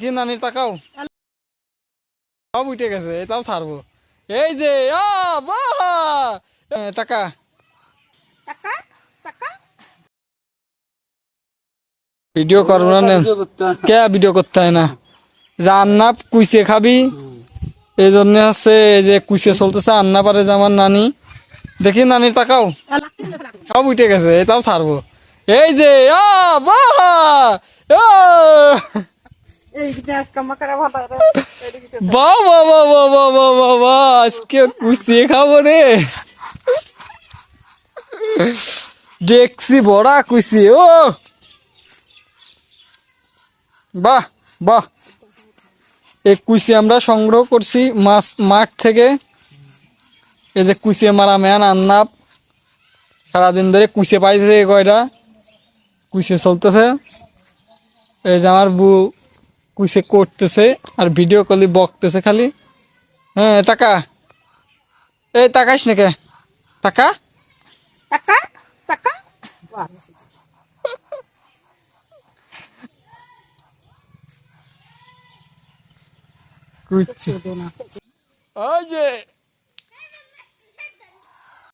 কি নানির তাকাও। সব উঠে গেছে এটাও ছাড়বো। এই যে টাকা। টাকা টাকা। ভিডিও করব না কে ভিডিও করতে হয় না? কুইসে খাবি? এই জন্য হচ্ছে এই যে কুইসে চলতেছে আন্না পারে যে আমার নানি। দেখি নানির তাকাও। সব উঠে গেছে এটাও ছাড়বো। এই যে আ বাহ! বাবা বাবা আজকে রে ডেকসি, বড়া কুচি ও। বাহ বাহ। এই কুচি আমরা সংগ্রহ করছি মাছ, মাঠ থেকে। এই যে কুচিয়ে মারা ম্যান আন্নাপ সারাদিন ধরে কুচিয়ে পাইছে কয়টা? কুচিয়ে চলতেছে। এই যে আমার বউ কুইসে করতেছে আর ভিডিও কলি বকতেছে খালি। হ্যাঁ টাকা। এই টাকাইস নাকি? টাকা? টাকা? টাকা? কুইছে। ওই যে